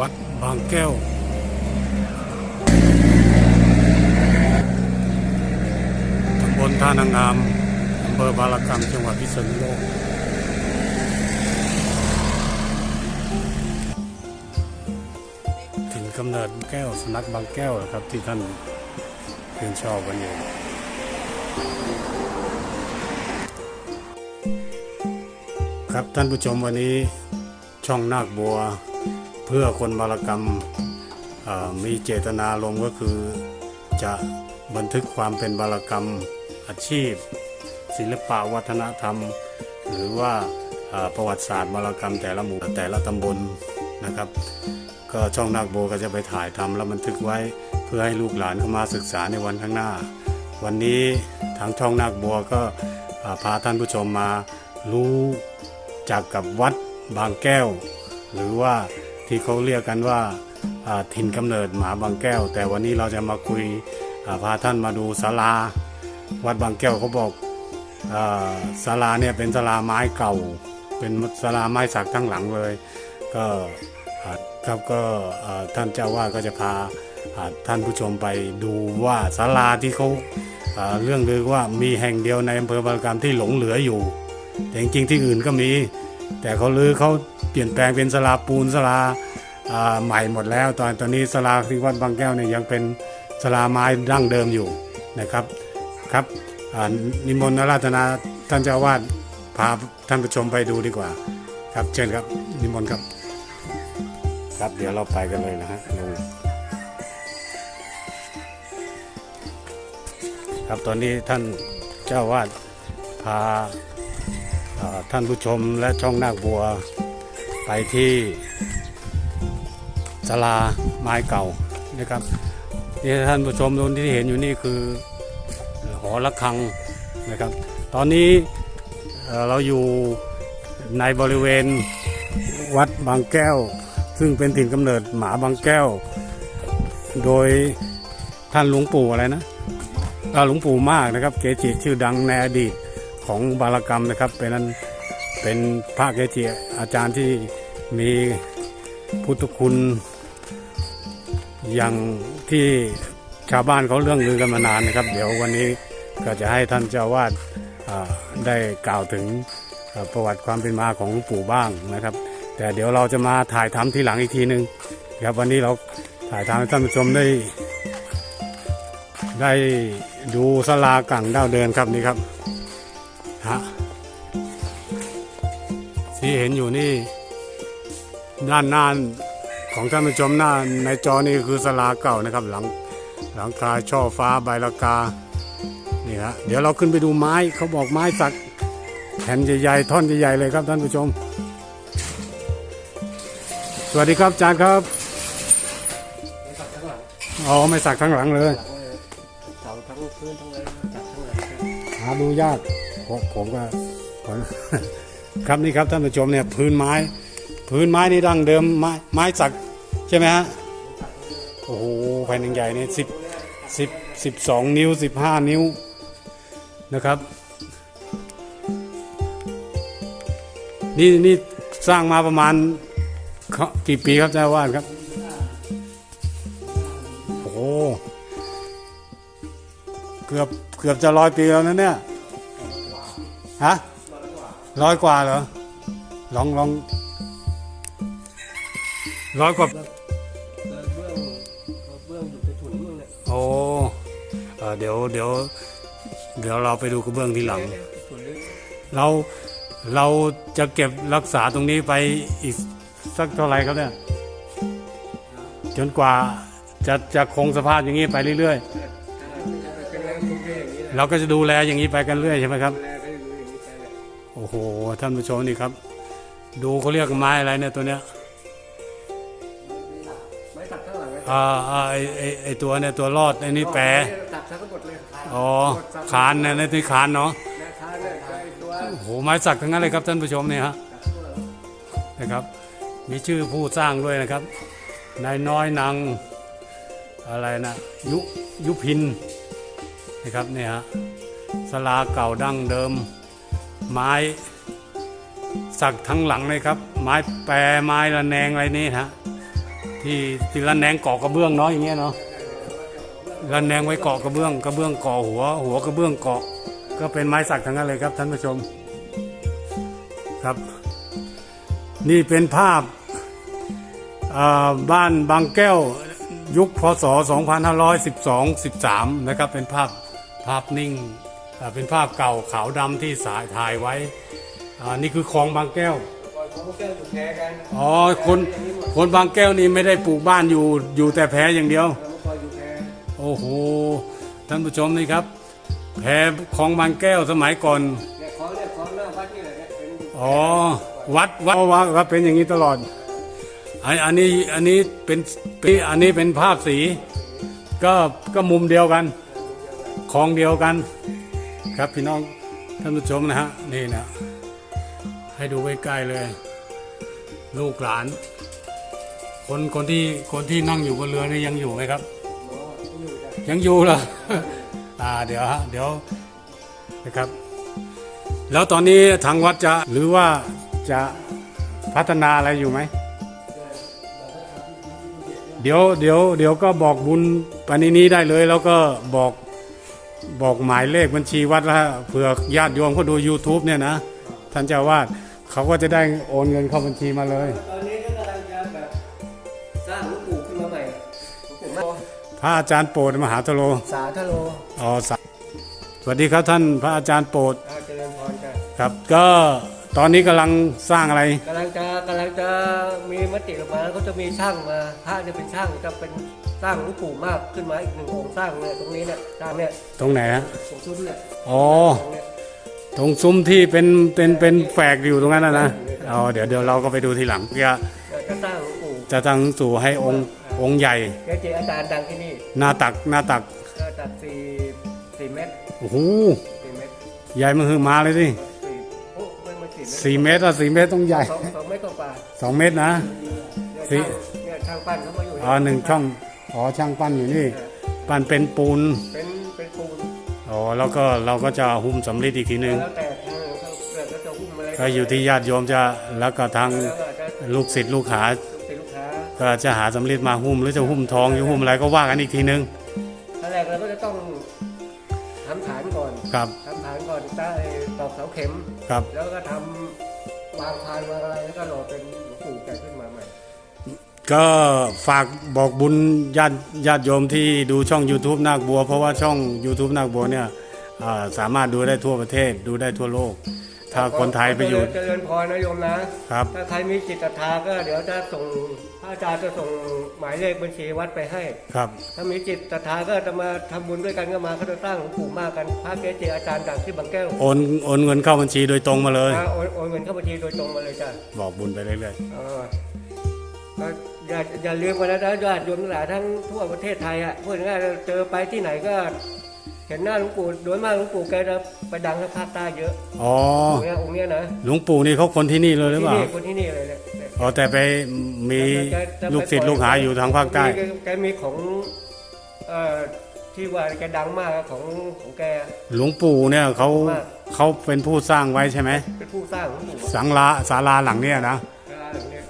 วัดบางแก้ว ตำบลท่านางาม อำเภอบารกรรมจังหวัดพิษณุโลก ถึงกำเนิดแก้วสนักบางแก้วนะครับที่ท่านชื่อนชอบกันอยู่ครับท่านผู้ชมวันนี้ช่องนาคบัว เพื่อคนบารกรรมมีเจตนาลมณ์ก็คือจะบันทึกความเป็นบารกรรมอาชีพ ศิลปะวัฒนธรรม หรือว่าประวัติศาสตร์บารกรรมแต่ละหมู่แต่ละตำบลนะครับ ก็ช่องนาคโบก็จะไปถ่ายทำแล้วบันทึกไว้เพื่อให้ลูกหลานเข้ามาศึกษาในวันข้างหน้า วันนี้ทางช่องนาคบัวก็พาท่านผู้ชมมารู้จักกับวัดบางแก้ว หรือว่า ที่เขาเรียกกันว่าถิ่นกำเนิดหมาบางแก้ว แต่วันนี้เราจะมาคุยาพาท่านมาดูศาลาวัดบางแก้วเขาบอกศาลาเนี่ยเป็นศาลาไม้เก่า เป็นศาลาไม้สักทั้งหลังเลย ก็ครับก็ท่านเจ้าว่าก็จะพาาท่านผู้ชมไปดูว่าศาลาที่เขาอ่าเรื่องลือว่ามีแห่งเดียวในอำเภอบารกรรมที่หลงเหลืออยู่ แต่จริงๆที่อื่นก็มี แต่เขาลือเขา เปลี่ยนแปลงเป็นศาลาปูนศาลาใหม่หมดแล้ว ตอนตอนนี้ศาลาที่วัดบางแก้วเนี่ยยังเป็นศาลาไม้ดั้งเดิมอยู่นะครับครับนิมนต์อาราธนาท่านเจ้าวาดพาท่านผู้ชมไปดูดีกว่า ครับเชิญครับนิมนต์ครับ ครับเดี๋ยวเราไปกันเลยนะฮะลุงครับตอนนี้ท่านเจ้าวาดพาท่านผู้ชมและช่องนาคบัว ไปที่ศาลาไม้เก่านะครับนี่ท่านผู้ชมตรงที่เห็นอยู่นี่คือหอระฆังนะครับ ตอนนี้เราอยู่ในบริเวณวัดบางแก้ว ซึ่งเป็นถิ่นกำเนิดหมาบางแก้ว โดยท่านหลวงปู่อะไรนะอ่าหลวงปู่มากนะครับ เกจิชื่อดังในอดีตของบารกรรมนะครับเป็นนั้น เป็นพระเกจิอาจารย์ที่มีพุทธคุณ อย่างที่ชาวบ้านเขาเรื่องลือกันมานานนะครับ เดี๋ยววันนี้ก็จะให้ท่านเจ้าวาดได้กล่าวถึงประวัติความเป็นมาของหลวงปู่บ้างนะครับ แต่เดี๋ยวเราจะมาถ่ายทำทีหลังอีกทีหนึ่งครับวันนี้เราถ่ายทำให้ท่านผู้ชมได้ ได้ดูสลากังดาวเดินครับนี่ครับ เห็นอยู่นี่ ด้านหน้าของท่านผู้ชมหน้าในจอนี่คือสลาเก่านะครับ หลังหลังคาช่อฟ้าใบละกานี่ฮะเดี๋ยวเราขึ้นไปดูไม้เขาบอกไม้สักแผ่นใหญ่ๆท่อนใหญ่ๆเลยครับท่านผู้ชม สวัสดีครับอาจารย์ครับอ๋อไม่สักทั้งหลังเลยเสาทั้งพื้นทั้งอะไรจับทั้งหลังครับหาดูยากผมผมก็ผม ครับนี่ครับท่านผู้ชมเนี่ยพื้นไม้ พื้นไม้นี่ดั้งเดิมไม้ไม้สักใช่ไหมฮะโอ้โหแผ่นใหญ่เนี่ยสิบสิบสิบสองนิ้วสิบห้านิ้วนะครับ นี่นี่สร้างมาประมาณกี่ปีครับเจ้าอาวาดครับโอ้โหเกือบเกือบจะร้อยปีแล้วนะเนี่ยฮะ ร้อยกว่าเหรอลองลองร้อยกว่าเดินเบื้องเบื้องอยู่ในถุนเบื้องเนี่ยโอ้เออเดี๋ยวเดี๋ยวเดี๋ยวเราไปดูกระเบื้องทีหลัง เราเราจะเก็บรักษาตรงนี้ไปอีกสักเท่าไหร่ครับเนี่ย จนกว่าจะจะคงสภาพอย่างนี้ไปเรื่อยเป็นแรงทุกเพอย่างนี้แหละๆเราก็จะดูแลอย่างนี้ไปกันเรื่อยใช่ไหมครับ อ้โหท่านผู้ชมนี่ครับ ดูเขาเรียกไม้อะไรเนี่ยตัวเนี้ยไม้ตัดข้างหลังไว้อ่าอ่าไอไอไอตัวเนี่ยตัวรอดไอนี่แปรตัดทั้งหมดเลยอ๋อคานเนี่ยนี่คานเนาะแม่ค้าเนี่ยไอ้ตัวโอ้โหไม้สักทั้งนั้นเลยครับท่านผู้ชมเนี่ยฮะนะครับ มีชื่อผู้สร้างด้วยนะครับนายน้อยนางอะไรนะยุยุพินนะครับเนี่ยฮะสลาเก่าดั้งเดิม ไม้สักทั้งหลังเลยครับ ไม้แปรไม้ระแนงอะไรนี่ฮะที่ที่ระแนงเกาะกระเบื้องเนาะอย่างเงี้ยเนาะระแนงไว้เกาะกระเบื้องกระเบื้องเกาะหัว หัวกระเบื้องเกาะ ก็เป็นไม้สักทั้งนั้นเลยครับท่านผู้ชมครับ นี่เป็นภาพบ้านบางแก้วยุคพศ 2512 13 นะครับเป็นภาพภาพนิ่ง เป็นภาพเก่าขาวดำที่สายถ่ายไว้อ่านี่คือคลองบางแก้วก่อนเขาพวกแก้วอยู่แพ้กันอ๋อคนคนบางแก้วนี่ไม่ได้ปลูกบ้านอยู่อยู่แต่แพอย่างเดียวแล้วเมื่อก่อนอยู่แพ้โอ้โหท่านผู้ชมนี่ครับ แพของบางแก้วสมัยก่อนเนี่ยของเนี่ยของหน้าวัดนี่แหละเนี่ยเป็นอยู่อ๋อวัดวัดวัดวัดเป็นอย่างนี้ตลอดอันอันนี้อันนี้เป็นเป็นอันนี้เป็นภาพสี ก็ก็มุมเดียวกันของเดียวกัน ครับพี่น้องท่านผู้ชมนะฮะนี่นะให้ดูใกล้ๆเลย ลูกหลาน คนคนที่คนที่นั่งอยู่บนเรือนี่ยังอยู่ไหมครับ ยังอยู่เหรออ่าเดี๋ยวฮะเดี๋ยวนะครับ แล้วตอนนี้ทางวัดจะหรือว่าจะพัฒนาอะไรอยู่ไหมเดี๋ยวเดี๋ยวเดี๋ยวก็บอกบุญปณินี้ได้เลย แล้วก็บอก บอกหมายเลขบัญชีวัดแล้วเผื่อญาติโยมเขาดู YouTube เนี่ยนะ ท่านเจ้าวาดเขาก็จะได้โอนเงินเข้าบัญชีมาเลย ตอนนี้ก็กำลังจะแบบสร้างหลวงปู่ขึ้นมาใหม่หลวงปู่มาพระอาจารย์โปรดมหาตโลสาธโลอ๋อสาสวัสดีครับท่านพระอาจารย์โปรด อาเจริญพรจ้ะ ครับก็ ตอนนี้กำลังสร้างอะไร กำลังจะกำลังจะมีมติออกมาเขาจะมีช่างมาพระเนี่ยเป็นช่างจะเป็นสร้างหลวงปู่มากขึ้นมาอีกหนึ่งองค์สร้างเนี่ยตรงนี้เนี่ยสร้างเนี่ยตรงไหนฮะตรงชุดเนี่ยอ๋อ ตรงเนี่ยตรงซุ้มที่เป็นเป็นเป็นแฝกอยู่ตรงนั้นนะนะอ๋อเดี๋ยวเดี๋ยวเราก็ไปดูทีหลังจะจะสร้างหลวงปู่จะตั้งสู่ให้องค์องค์ใหญ่ เกจิอาจารย์ดังที่นี่หน้าตักหน้าตักก็ตัดสี่สี่เมตรโอ้โหสี่เมตร ใหญ่มาคือมาเลยสิสี่โอ้ ไม่มาสี่เมตรสี่เมตรอะสี่เมตรต้องใหญ่สองสองเมตรกว่าสองเมตรนะๆสี่เนี่ยช่างเนี่ยช่างปั้นเขามาอยู่อ๋อหนึ่งช่องอ๋อช่างปั้นอยู่นี่ปั้นเป็นปูนเป็นเป็นปูนอ๋อแล้วก็เราก็จะหุ้มสำลิดอีกทีหนึ่งแล้วแต่ทางเขาเกิดก็จะหุ้มอะไรก็อยู่ที่ญาติโยมจะแล้วก็ทางแล้วก็จะลูกศิษย์ลูกหา เป็นลูกค้าก็จะหาสำลิดมาหุ้มหรือจะหุ้มทองหรือหุ้มอะไรก็ว่ากันอีกทีนึงขั้นแรกเราก็จะต้องทำฐานก่อนครับทำฐานก่อนใต้ตอกเสาเข็ม ครับแล้วก็ทำ วางพานวางอะไรแล้วก็รอเป็นหลวงปู่แกขึ้นมาใหม่ ก็ฝากบอกบุญญาติญาติโยมที่ดูช่อง YouTube นาคบัว เพราะว่าช่อง YouTube นาคบัวเนี่ยอ่าสามารถดูได้ทั่วประเทศดูได้ทั่วโลก ถ้าคนไทยไปอยู่เจริญพรนะโยมนะครับ ถ้าใครมีจิตศรัทธาก็เดี๋ยวจะส่งพ ระอาจารย์จะส่งหมายเลขบัญชีวัดไปให้ ครับ ถ้ามีจิตศรัทธาก็จะมาทำบุญด้วยกันก็มาก็จะสร้างหลวงปู่มากกันพระเกจิอาจารย์ดังที่บางแก้วโอนโอนเงินเข้าบัญชีโดยตรงมาเลย มาโอนโอนเงินเข้าบัญชีโดยตรงมาเลยจ้ะบอกบุญไปเรื่อยเออก็อย่าอย่าลืมกันนะญาติโยมทั้งหลายทั้งทั่วประเทศไทยอะพูดง่ายๆเจอไปที่ไหนก็ เห็นหน้าหลวงปู่โดยมากหลวงปู่แกจะไปดังทางภาคใต้เยอะๆอ๋อองค์เนี้ยองค์เนี้ยนะหลวงปู่นี่เขาคนที่นี่เลยหรือที่เปล่า นี่คนที่นี่เลยเนี่ยเนี่ย อ๋อแต่ไปมีลูกศิษย์ลูกหาอยู่ทางภาคใต้ แกแกมีของเอ่อที่ว่าแกดังมากของของแก หลวงปู่เนี่ยเขามากเขาเป็นผู้สร้างไว้ใช่ไหมเป็นผู้สร้างหลวงปู่สังลาศาลาหลังเนี่ยนะเวลาอย่างเนี้ย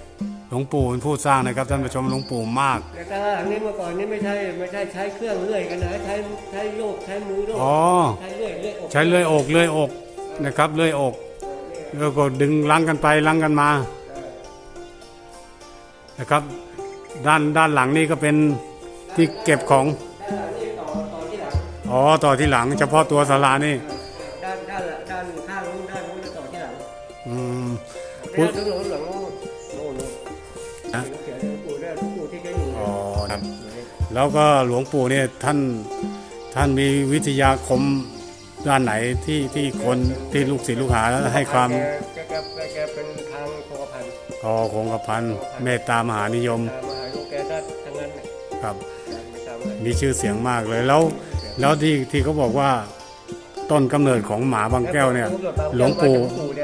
หลวงปู่เป็นผู้สร้างนะครับท่านผู้ชมหลวงปู่มากแต่ถ้าอันนี้เมื่อก่อนนี่ไม่ใช่ไม่ใช่ใช้เครื่องเลื่อยกันนะใช้ใช้โยกใช้มือโยกอ๋อใช้เลื่อยเลื่อยอกใช้เลื่อยอกเลื่อยอกนะครับเลื่อยอก แล้วก็ดึงลังกันไปลังกันมา นะครับ ด้านด้านหลังนี่ก็เป็นที่เก็บของ ด้านหลังนี่ต่อต่อที่หลังอ๋อต่อที่หลัง เฉพาะตัวศาลานี่ด้านด้านละด้านข้างนู้นด้านนู้นแล้วต่อที่หลังอืมด้านนู้นหลังนู้นโน่นโน่นนะเขียนหลวงปู่ได้หลวงปู่ที่แกอยู่อ๋อครับ แล้วก็หลวงปู่เนี่ยท่านท่านมีวิทยาคมด้านไหนที่ที่คนที่ลูกศิษย์ลูกหาให้ความแกแกแกแก อ๋อคงกระพันเมตตามหานิยมตามมาหาลูกแกได้ทั้งนั้นเนี่ยครับ ไม่ทราบเลยมีชื่อเสียงมากเลยแล้ว แล้วที่ที่เขาบอกว่าต้นกำเนิดของหมาบางแก้วเนี่ย หลวงปู่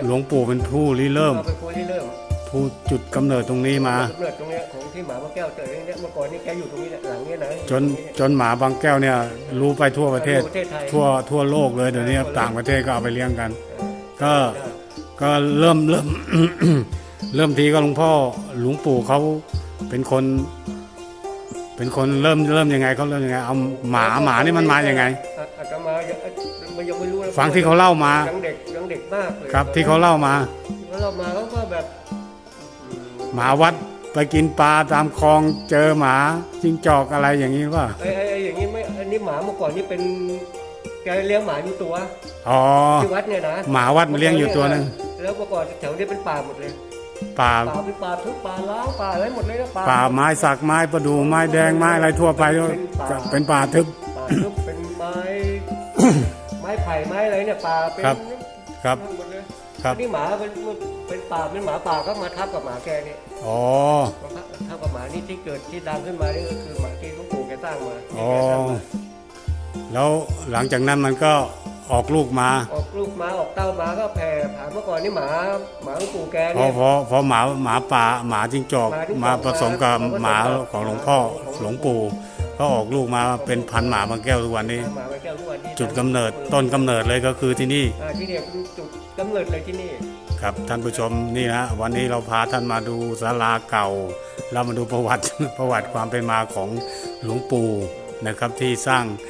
หลวงปู่เป็นผู้ริเริ่ม เราเป็นคนที่เริ่มผู้จุดกำเนิดตรงนี้มา กำเนิดตรงเนี้ยของที่หมาพระแก้วเจอเนี่ยเมื่อก่อนนี่แกอยู่ตรงนี้แหละหลังเนี้ยนะจนจนหมาบางแก้วเนี่ยรู้ไปทั่วประเทศประเทศไทยทั่วทั่วโลกเลยเดี๋ยวนี้ต่างประเทศก็เอาไปเลี้ยงกัน ก็ก็เริ่มเริ่ม เริ่มทีก็หลวงพ่อหลวงปู่เขาเป็นคน เป็นคนเริ่มเริ่มยังไงเขาเริ่มยังไงเอาหมาหมานี่มันมายังไงอะอาตมายังยังไม่รู้นะฟังที่เขาเล่ามา ยังเด็กยังเด็กมากเลยครับที่เขาเล่ามา เขาเล่ามาเขาก็แบบอืมหมาวัดไปกินปลาตามคลองเจอหมาจิ้งจอกอะไรอย่างนี้ว่าไอ้ไอ้ไอ้อย่างนี้ไม่อันนี้หมาเมื่อก่อนนี่เป็นแกเลี้ยงหมาอยู่ตัวอ๋อที่วัดเนี่ยนะหมาวัดมาเลี้ยงอยู่ตัวหนึง แล้วเมื่อก่อนแถวนี้เป็นป่าหมดเลย ป่าป่าเป็นป่าทุกป่าล้างป่าอะไรหมดเลยนะป่าป่าไม้สักไม้ประดู่ไม้แดงไม้อะไรทั่วไปเป็นป่าทึบป่าทึบเป็นไม้ไม้ไผ่ไม้อะไรเนี่ยป่าเป็นครับครับหมดเลยครับนี่หมาเป็นเป็นป่าเป็นหมาป่าก็มาทับกับหมาแกนี่อ๋อมาทับกับหมานี่ที่เกิดที่ดังขึ้นมานี่ก็คือหมาที่หลูกปู่แกสร้างมาอ๋อแกสร้างมาแล้วหลังจากนั้นมันก็ ออกลูกมา ออกลูกมาออกเต้ามาก็แผ่ผ่านเมื่อก่อนนี่หมาหมาหลวงปู่แกพอเนี่ยพอพอหมาหมาป่าหมาจิ้งจอกหมาจิ้งจอกมาผสมกับมาผสมหมากับของหลวงพ่อของหลวงปู่ ก็ออกลูกมาเป็นพันธุ์หมาบางแก้วทุกวันนี้ หมาไว้แก้วทุกวันที่จุดกำเนิดต้นกำเนิดเลยก็คือที่นี่อ่าที่เนี่ยเป็นจุดกำเนิดเลยที่นี่ครับท่านผู้ชมนี่นะวันนี้เราพาท่านมาดูศาลาเก่า เรามาดูประวัติ ประวัติความเป็นมาของหลวงปู่นะครับที่สร้างอืมอ่า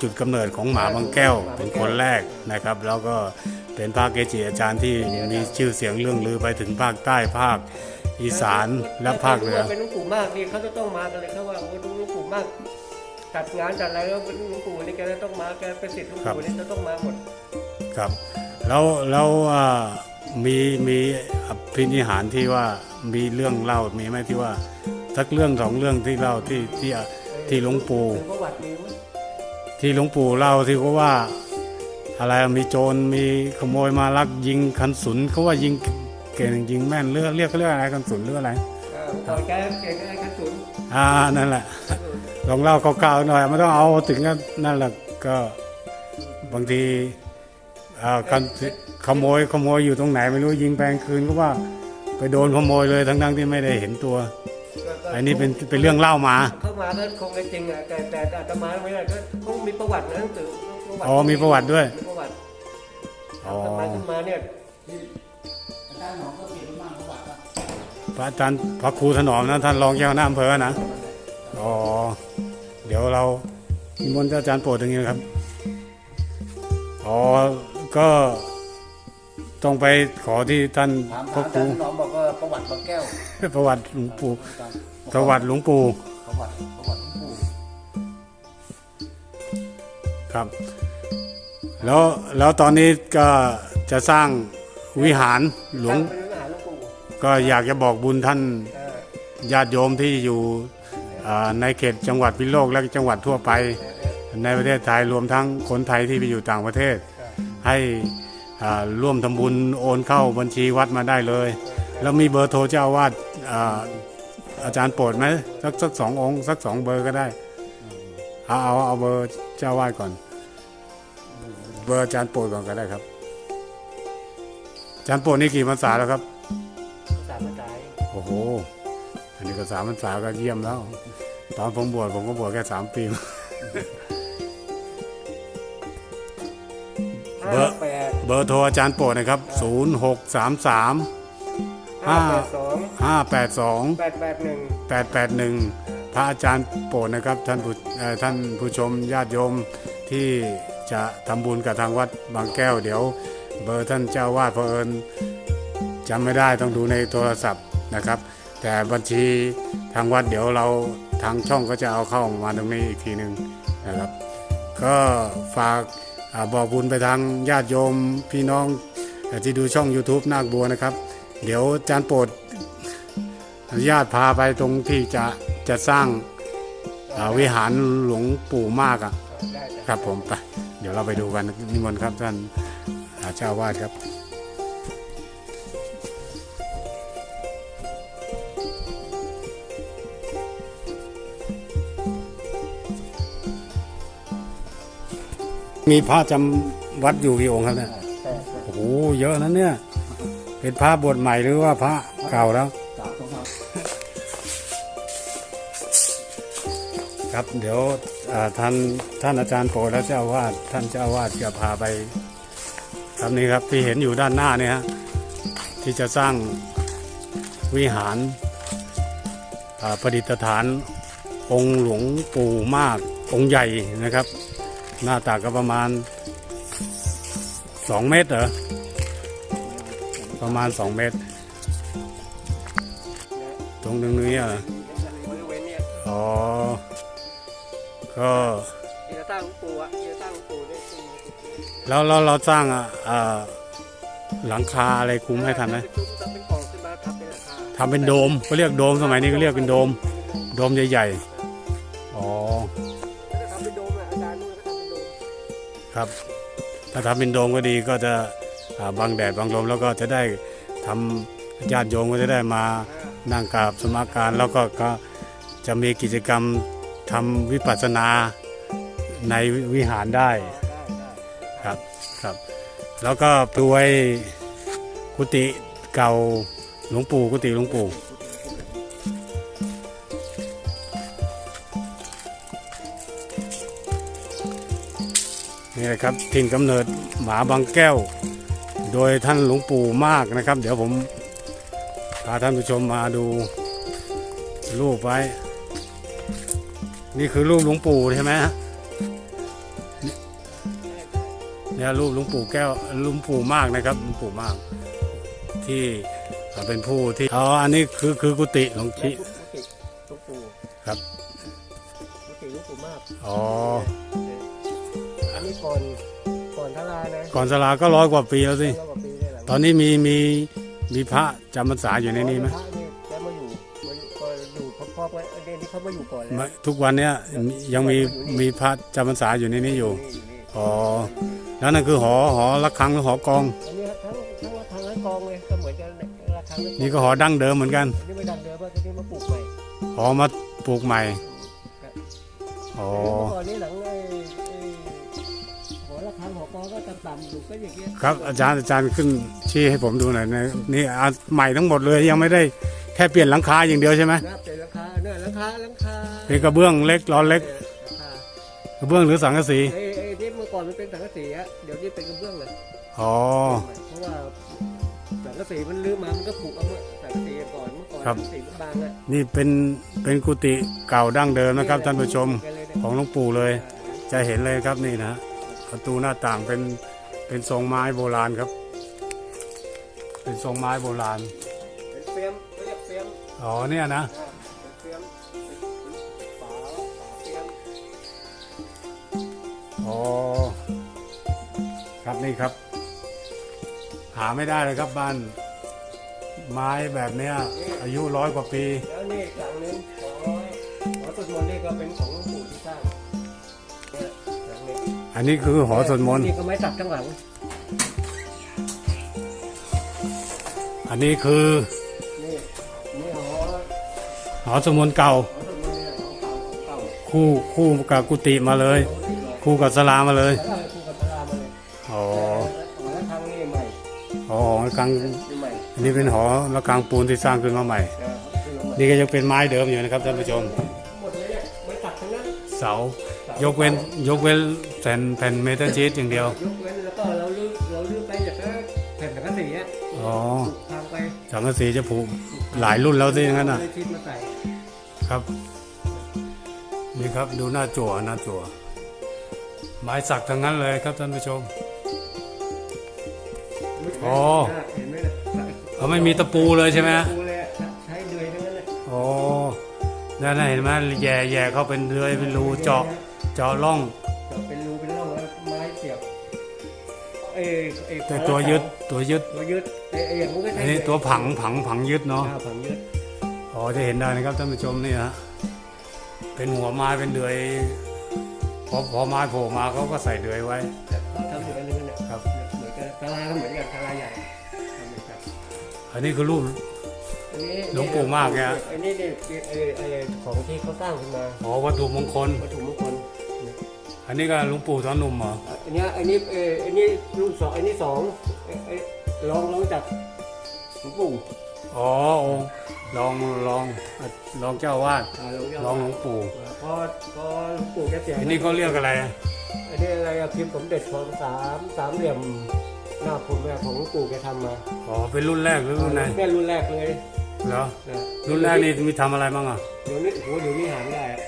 จุดกำเนิดของหมาบางแก้ว เป็นคนแรกนะครับ แล้วก็เป็นพระเกจิอาจารย์ที่มีชื่อเสียงเรื่องลือไปถึงภาคใต้ภาคอีสานและภาคเหนือถ้เป็นหลวงปู่มากนี่เขาจะต้องมากันเลยเขาว่าโอ้หลวงปู่มากจัดงานจัดอะไรแล้วเป็นหลวงปู่นี่แกจะต้องมาแกเป็นศิษย์หลวงปู่นี่จะต้องมาหมดครับ แล้วแล้วอ่ามีมีอภินิหารที่ว่ามีเรื่องเล่ามีไหมที่ว่าสักเรื่องสองเรื่องที่เล่าที่ที่ ที่หลวงปู่เป็นประวัติมีมั้ยที่หลวงปู่เล่าที่เขาว่า อะไรมีโจรมีขโมยมาลักยิงคันสุนเขาว่ายิงเก่งยิงแม่นเรื่องเรียกเขาเรียกอะไรคันสุนหรืออะไรอ่าเมื่อก่อนแกเก่งไอ้ขันสุนอ่านั่นแหละลองเล่าคร่าวๆหน่อยไม่ต้องเอาถึงกับนั่นแหละก็บางทีอ่าคันขโมยขโมยอยู่ตรงไหนไม่รู้ยิงแปลงคืนก็ว่าไปโดนขโมยเลยทั้งๆที่ไม่ได้เห็นตัว อันนี้เป็นเป็นเรื่องเล่ามา เข้ามาก็คงจะจริงอะแต่แต่อาตมาไม่ได้ก็คงมีประวัตินะหนังสือประวัติอ๋อมีประวัติด้วย มีประวัติอ๋อทำไมขึ้นมาเนี่ยพระอาจารย์พระครูถนอมนะท่านรองเจ้าหน้าอำเภอนะ อ๋อ เดี๋ยวเรานิมนต์อาจารย์โปรดอย่างนี้นะครับ อ๋อ ก็ต้องไปขอที่ท่านถามพระถามครูอาจารย์ถนอมบอกว่าประวัติบางแก้วประวัติหลวงปู่ ประวัติหลวงปู่ประวัติประวัติหลวงปู่ครับ แล้วแล้วตอนนี้ก็จะสร้างวิหารหลวงตั้เป็นวิหารหลวงปู่ก็อยากจะบอกบุญท่านเออญาติโยมที่อยู่อ่าในเขตจังหวัดพิษณุโลกและจังหวัดทั่วไป ในประเทศไทยรวมทั้งคนไทยที่ไปอยู่ต่างประเทศให้อ่าร่วมทำบุญโอนเข้าบัญชีวัดมาได้เลย แล้วมีเบอร์โทรเจ้าอาวาด อาจารย์โปรดไหมสักสักสององค์สักสองเบอร์ก็ได้ เอาเอาเอาเบอร์เจ้าอาวาดก่อน เบอร์อาจารย์โปรดก่อนก็ได้ครับ อาจารย์โปรดนี่กี่พรรษาแล้วครับสามพรรษาโอ้โห อันนี้ก็สามพรรษาก็เยี่ยมแล้ว ตอนผมบวชผมก็บวชแค่สามปีเบอห้าร์แปดเบอร์โทรอาจารย์โปรดนะครับ 0 6 3 3ห้าแปดสอง5 8 2แปดแปดหนึ่ง8 8 1พระอาจารย์โปรดนะครับท่านผู้เอ่อท่านผู้ชมญาติโยมที่จะทำบุญกับทางวัดบางแก้ว เดี๋ยว เบอร์ท่านเจ้าวาดเพอเอิญจำไม่ได้ต้องดูในโทรศัพท์นะครับ แต่บัญชีทางวัดเดี๋ยวเราทางช่องก็จะเอาเข้ามาตรงนี้อีกทีหนึ่งนะครับ ก็ฝากอาบอกบุญไปทางญาติโยมพี่น้องเอ่อที่ดูช่อง YouTube นาคบัวนะครับ เดี๋ยวอาจารย์โปรดอนุญาตพาไปตรงที่จะจะสร้างอ่าวิหารหลวงปู่มากอะได้จ้ะครับผมไปเดี๋ยวเราไปดูกันนิมนต์ครับท่านอาเจ้าวาดครับมีพระจำวัดอยู่กี่องค์ครับเนี่ยแต่โอ้โห เยอะนะเนี่ย เป็นพระบวชใหม่หรือว่าพระเก่าแล้ว ครับเดี๋ยวท่านท่านอาจารย์โปรและเจ้าวาดท่านเจ้าวาดจะพาไปครับนี่ครับที่เห็นอยู่ด้านหน้าเนี่ยฮะที่จะสร้างวิหารประดิษฐานองค์หลวงปู่มากองค์ใหญ่นะครับ หน้าตาก็ประมาณสองเมตรเหรอ ประมาณสองเมตร ตรงนึงนี้อะบริเวณเนี้ยอ๋อ ก็ที่จะสร้างหลวงปู่อะที่จะสร้างหลวงปู่เนี่ยขึ้นมาจุดนี้แล้วเราเราสร้างอะอ่าหลังคาอะไรคุ้มให้ทันไหมทำเป็นกล่องขึ้นมาทำเป็นราคาทำเป็นโดมเขาเรียกโดมสมัยนี้ก็เรียกเป็นโดม โดมใหญ่ๆ อ๋อถ้าทำเป็นโดมอะอาจารย์นู่นก็ทำเป็นโดม ครับ ถ้าทำเป็นโดมก็ดีก็จะ บังแดดบังลมแล้วก็จะได้ทำญาติโยมก็จะได้มานั่งกราบสมาการแล้วก็ก็จะมีกิจกรรมทำวิปัสสนาในวิหารได้ครับครับ แล้วก็ปวยกุฏิเก่าหลวงปู่กุฏิหลวงปู่นี่แหละครับถิ่นกำเนิดหมาบางแก้ว โดยท่านหลวงปู่มากนะครับ เดี๋ยวผมพาท่านผู้ชมมาดูรูปไว้ นี่คือรูปหลวงปู่ใช่ไหมฮะเนี่ยรูปหลวงปู่แก้วหลวงปู่มากนะครับหลวงปู่มาก ที่เป็นผู้ที่อ๋ออันนี้คือคือกุฏิหลวงแอนสลาก็ร้อยกว่าปีแล้วสิ ร้อยกว่าปีได้หลังตอนนี้มีมีมีพระจำพรรษาอยู่ในนี้ไหมพระเนี่ยแกมาอยู่มาอยู่ก็อยู่พร้อมๆกันเดนที่เขามาอยู่ก่อนแล้วไม่ทุกวันเนี้ยยังมีมีพระจำพรรษาอยู่ในนี้อยู่ นี่อยู่นี่อ๋อ แล้วนั่นคือหอหอระฆังหรือหอกอง อันนี้ทั้งทั้งทางทั้งกองเลยก็เหมือนกันราคานี่ก็หอดั้งเดิมเหมือนกัน อันนี้ไม่ดังเดิมว่าอันนี้มาปลูกใหม่หอมาปลูกใหม่ อ๋อเมื่อก่อนนี้หลังไอ้ ต่ำๆอยู่ก็อย่างเงี้ยครับอาจารย์อาจารย์ขึ้นชี้ให้ผมดูหน่อยนะนี่อะใหม่ทั้งหมดเลยยังไม่ได้แค่เปลี่ยนหลังคาอย่างเดียวใช่ไหมนะเป็นราคาเนี่ยราคาราคาเป็นกระเบื้องเล็กล้อเล็กราคากระเบื้องหรือสังกะสีไอ้ไอ้ที่เมื่อก่อนมันเป็นสังกะสีอะเดี๋ยวนี้เป็นกระเบื้องเลยอ๋อ เพราะว่าสังกะสีมันลื้อมามันก็ผุเอาเมื่อสังกะสีก่อนเมื่อก่อนครับ สังกะสีมันบางอะนี่เป็นเป็นกุฏิเก่าดั้งเดิมนะครับท่านผู้ชมแกเลยเนี่ยของหลวงปู่เลย จะเห็นเลยครับนี่นะประตูหน้าต่างเป็น เป็นทรงไม้โบราณครับ เป็นทรงไม้โบราณ เป็นเฟียมเขาเรียกเฟียมอ๋อเนี่ยนะอ่าเป็นเฟียมเป็นฝาฝาเฟียมอ๋อครับนี่ครับ หาไม่ได้เลยครับบ้าน ไม้แบบเนี้ยอายุร้อยกว่าปี แล้วนี่อีกหลังนึงขอขอสวดมนต์นี่ก็เป็นของหลวงปู่ที่สร้างเนี่ยหลังนี้ อันนี้คือหอสวดมนต์นี่ก็ไม้สักข้างหลังอันนี้คือนี่นี่หอหอสวดมนต์เก่า หอสวดมนต์เนี่ยหอเก่าหอเก่าคู่คู่กับกุฏิมาเลย คู่กับสลามาเลยแล้วก็คู่กับตารามาเลยอ๋อหอระฆังนี่ใหม่หอหอกลางนี่ใหม่อันนี้เป็นหอระฆังปูนที่สร้างขึ้นมาใหม่นี่ก็ยังเป็นไม้เดิมอยู่นะครับท่านผู้ชม หมดเลยเนี่ยไม้สักทั้งนั้น เสา ยกเว้นยกเว้นแผ่นแผ่นเมทัลชีตอย่างเดียว ยกเว้นแล้วก็เราลื้อเราลื้อไปจากแผ่นสังกะสีอะอ๋อทางไปสังกะสีจะผูกหลายรุ่นแล้วสิอย่างนั้นอะเลยชิดมาใส่ครับ นี่ครับดูหน้าจั่วหน้าจั่วไม้สักทั้งนั้นเลยครับท่านผู้ชมอ๋อเห็นไหมเนี่ยเขาไม่มีตะปูเลยใช่ไหมฮะปูเลยอะใช้เดือยทั้งนั้นเลยอ๋อนั่นน่ะเห็นไหมแย่แย่เข้าเป็นเรือยเป็นรูเจาะ เจาะร่อง เจาะเป็นรูเป็นร่องแล้วไม้เสียบเอ้ยไอ้แต่ตัวยึดตัวยึดตัวยึดไอ้ไอ้อย่างนู้นก็ใช้อันนี้ตัวผังผังผังยึดเนาะอ่าผังยึดอ๋อจะเห็นได้นะครับท่านผู้ชมนี่ฮะเป็นหัวไม้เป็นเดือยพอพอไม้โผล่มาเขาก็ใส่เดือยไว้เขาทำเหมือนกันเลยเนี่ยครับเหมือนกันกะลาก็เหมือนกันกะลาใหญ่ทำเหมือนกันอันนี้คือรูปอันนี้หลวงปู่มากเนี่ยอันนี้นี่ไอ้ไอ้ของที่เขาสร้างขึ้นมาอ๋อวัตถุมงคลวัตถุมงคล อันนี้ก็หลวงปู่ตอนหนุ่มเหรออันเนี้ยอันนี้เอออันนี้รุ่นสองอันนี้สองไอ้ไอ้ลองลองจับหลวงปู่อ๋อองค์ลองลองลองเจ้าอาวาดอ่าลองจับลองหลวงปู่พอพอหลวงปู่แกเสียอันนี้เขาเรียกอะไรอะอันนี้อะไรอะพิมพ์สมเด็จของสามสามเหลี่ยมหน้าผมเนี่ยของหลวงปู่แกทำมาอ๋อเป็นรุ่นแรกหรือรุ่นไหนแม่รุ่นแรกเลยเหรอนะรุ่นแรกนี่มีทำอะไรบ้างอะเดี๋ยวนี้โอ้โหเดี๋ยวนี้หาไม่ได้อะ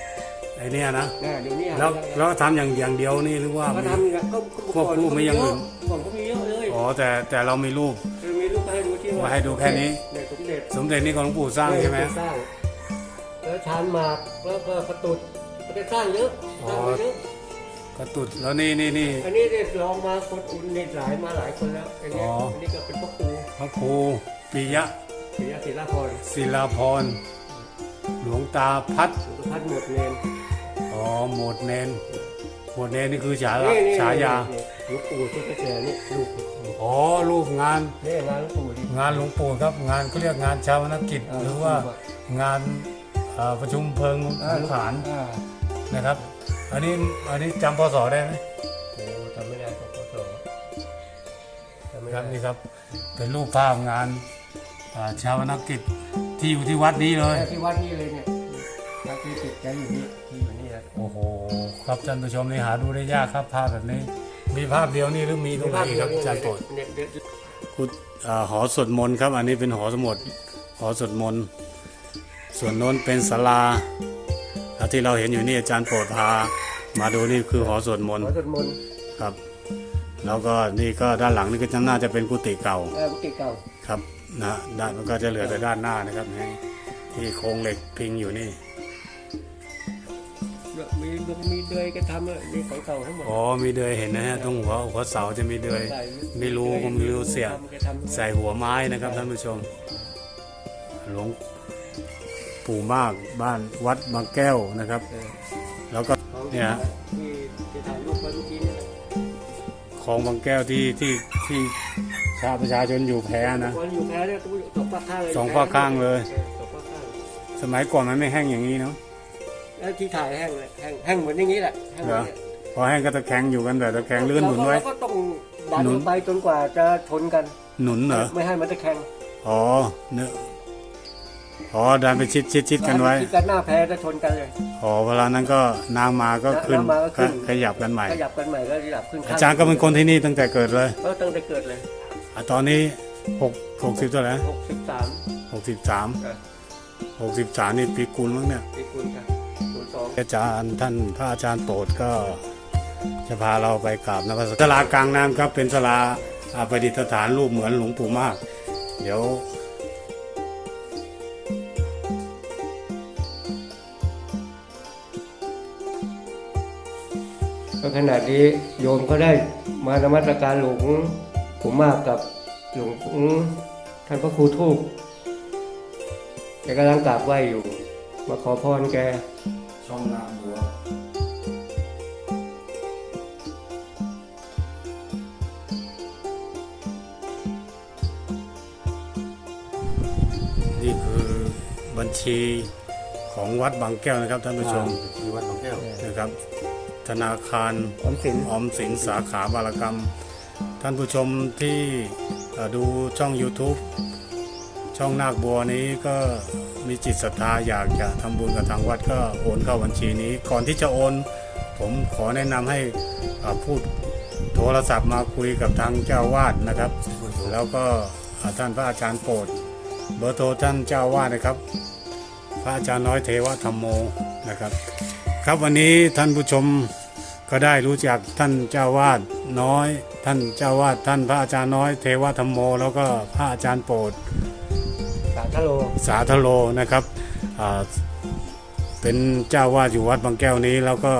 ไอเนี้ยนะนะเดี๋ยวนี้หาแล้วไม่ได้แล้วทำอย่างอย่างเดียวนี่หรือว่าก็มี ทำอย่างก็ก็ควบคู่ไม่อย่างอื่น ก่อนก็มีเยอะเลยอ๋อแต่แต่เรามีรูป คือมีรูปให้ดูที่มาให้ดูแค่นี้เด็กสมเด็จสมเด็จนี่ของหลวงปู่สร้างใช่ไหมสร้างแล้วชานหมากแล้วก็ประตุดก็ได้สร้างเยอะสร้างไปเยอะกระตุดแล้วนี่นี่นี่ อันนี้ได้ลองมาคนอุ่นในหลายมาหลายคนแล้วอันนี้อ๋ออั อันนี้ก็เป็นพ่อครูพระครูปิยะศรีศิลาพรศิลาพรหลวงตาพัดหลวงพัดหมวดเนนอ๋อ หมวดเนนหมวดเนนนี่คือฉานี่นี่ฉายานี่หลวงปู่ที่กระแสนี่ลูกอ๋อรูปงานนี่งานหลวงปู่ดิงานหลวงปู่ครับ งานเขาเรียกงานชาวพนกิจอ่าหรือว่างานเอ่อประชุมเพลิงอ่าขุนขานอ่านะครับ อันนี้อันนี้จำพศได้ไหมโอ้จำไม่ได้ก็ขอโทษจำไม่คได้รับนี่ครับ เป็นรูปภาพงานอ่าชาวพนกิจที่อยู่ที่วัดนี้เลยที่วัดนี่เลยเนี่ย พระที่ติดใจอยู่นี่ที่อยู่นี่นะโอ้โห ครับท่านผู้ชมนี่หาดูได้ยากครับภาพแบบนี้ มีภาพเดียวนี่หรือมีตรงไหนอีกครับอาจารย์โปรดเนี่ยเดี๋ยวกุฏอ่าหอสวดมนต์ครับ อันนี้เป็นหอสมุดหอสวดมนต์ส่วนโน้นเป็นศาลาแล้วที่เราเห็นอยู่นี่อาจารย์โปรดพา มาดูนี่คือหอสวดมนต์ขอสวดมนต์ครับ แล้วก็นี่ก็ด้านหลังนี่ก็จะน่าจะเป็นกุฏิเก่า เออกุฏิเก่าครับนะด้านมันก็จะเหลือแต่ด้านหน้านะครับนี่ที่โครงเหล็กพิงอยู่นี่ มีดงมีเดือยก็ทำเลยนี่ของเก่าทั้งหมด อ๋อมีเดือยเห็นนะฮะตรงหัวหัวเสาจะมีเดือยใส่มีรูผมมีรูเสียบทำแกทำ ใส่หัวไม้นะครับท่านผู้ชมหลวงปู่มากบ้านวัดบางแก้วนะครับ เออ แล้วก็ ของเนี่ยฮะที่ที่ถ่ายรูปไว้เมื่อกี้เนี่ยคลองบางแก้วที่ที่ที่ชาวประชาชนอยู่แพ้นะ วันอยู่แพ้เนี่ยต้องสองฝากข้างเลยสองฝากข้างเลย ออสองฝากข้างสมัยก่อนมันไม่แห้งอย่างนี้เนาะ แล้วที่ถ่ายแห้งเลยแห้งแห้งเหมือนอย่างนี้แหละแห้งเหรอเนี่ยพอแห้งก็ตะแคงอยู่กันแต่ตะแคงเลื่อนหนุนไว้ เราก็ต้องดันหนุน ไปจนกว่าจะชนกัน หนุนเหรอ ไม่ให้มันตะแคงอ๋อเนื้ออ๋อดันไปชิดชิดชิดกันไว้ที่กันหน้าแพ้จะชนกันเลย อ๋อเวลานั้นก็น้ำมาก็ขึ้นน้ำมาก็ขึ้น ขยับกันใหม่ ขยับกันใหม่ก็ขยับขึ้นข้งอาจารย์ก็เป็นคนที่นี่ตั้งแต่เกิดเลยก็ตั้งแต่เกิดเลยอะตอนนี้หกหกสิบเท่าไหร่หกสิบสาม หกสิบสามหกสิบสามนี่ปีกุลมั้งเนี่ย ปีกุลค่ะศูนย์ส อาจารย์ท่านพระอาจารย์โปรดก็จะพาเราไปกราบนมัสรศาลากลางน้ำครับเป็นศาลาประดิษฐานรูปเหมือนหลวงปู่มาก เดี๋ยวก็ขนาดนี้โยมก็ได้มานมัสการหลวงผมมากกับหลวงท่านพระครูทูกแกกำลังกราบไหว้อยู่ มาขอพรแก ช่องน้ำบัวนี่คือบัญชีของวัดบางแก้วนะครับท่านผู้ชมที่วัดบางแก้วนะครับ ธนาคารออมสินออมสินสาขาบารกรรม ท่านผู้ชมที่เอ่อดูช่อง YouTube ช่องนาคบัวนี้ก็มีจิตศรัทธาอยากจะทำบุญกับทางวัดก็โอนเข้าบัญชีนี้ ก่อนที่จะโอน ผมขอแนะนำให้พูดโทรศัพท์มาคุยกับทางเจ้าวาดนะครับ แล้วก็ท่านพระอาจารย์โปรดเบอร์โทรท่านเจ้าวาดนะครับ พระอาจารย์น้อยเทวธรรมโมนะครับ ครับวันนี้ท่านผู้ชมก็ได้รู้จักท่านเจ้าวาดน้อย ท่านเจ้าวาดท่านพระอาจารย์น้อยเทวธรรมโม แล้วก็พระอาจารย์โปรด สาธโลสาธโลนะครับอ่าเป็นเจ้าวาดอยู่วัดบางแก้วนี้แล้วก็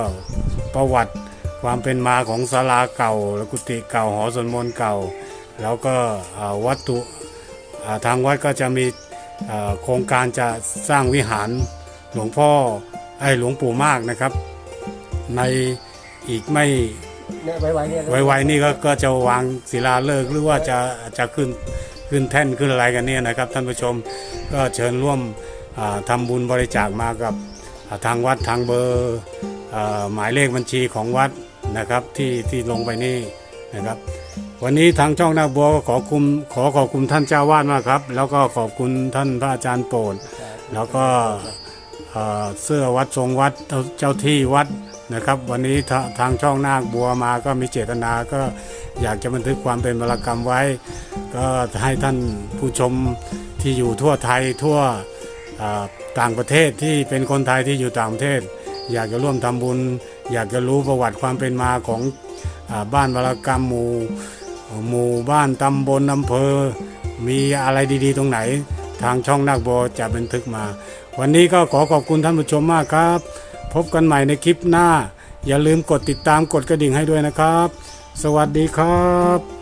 ประวัติความเป็นมาของศาลาเก่าและกุฏิเก่าหอสวดมนต์เก่า แล้วก็อ่าวัตถุอ่าทางวัดก็จะมีอ่าโครงการจะสร้างวิหารหลวงพ่อไอ้หลวงปู่มากนะครับ ในอีกไม่เนี่ยไว้ๆเนี่ยไวๆนี่ก็ก็จะวางศิลาฤกษ์หรือว่าจะจะขึ้น ขึ้นแท่นขึ้นอะไรกันเนี่ยนะครับ ท่านผู้ชมก็เชิญร่วมทำาบุญบริจาคมากับทางวัดทางเบอร์หมายเลขบัญชีของวัดนะครับที่ที่ลงไปนี่นะครับ วันนี้ทางช่องนาบัวก็ขอคุมขอขอบคุณท่านเจ้าวาดมากครับ แล้วก็ขอบคุณท่านพระอาจารย์โปรดแล้วก็เสื้อวัดทรงวัดเจ้าที่วัด นะครับ วันนี้ทาทางช่องนาคบัวมาก็มีเจตนาก็อยากจะบันทึกความเป็นบรรกรรมไว้ ก็ให้ท่านผู้ชมที่อยู่ทั่วไทยทั่วต่างประเทศที่เป็นคนไทยที่อยู่ต่างประเทศ อยากจะร่วมทำบุญ อยากจะรู้ประวัติความเป็นมาของอบ้านวรกรรมหมู่หมู่บ้านตำบลอำเภอ มีอะไรดีๆ ตรงไหน ทางช่องนักโบจะบันทึกมา วันนี้ก็ขอขอบคุณท่านผู้ชมมากครับ พบกันใหม่ในคลิปหน้า อย่าลืมกดติดตามกดกระดิ่งให้ด้วยนะครับ สวัสดีครับ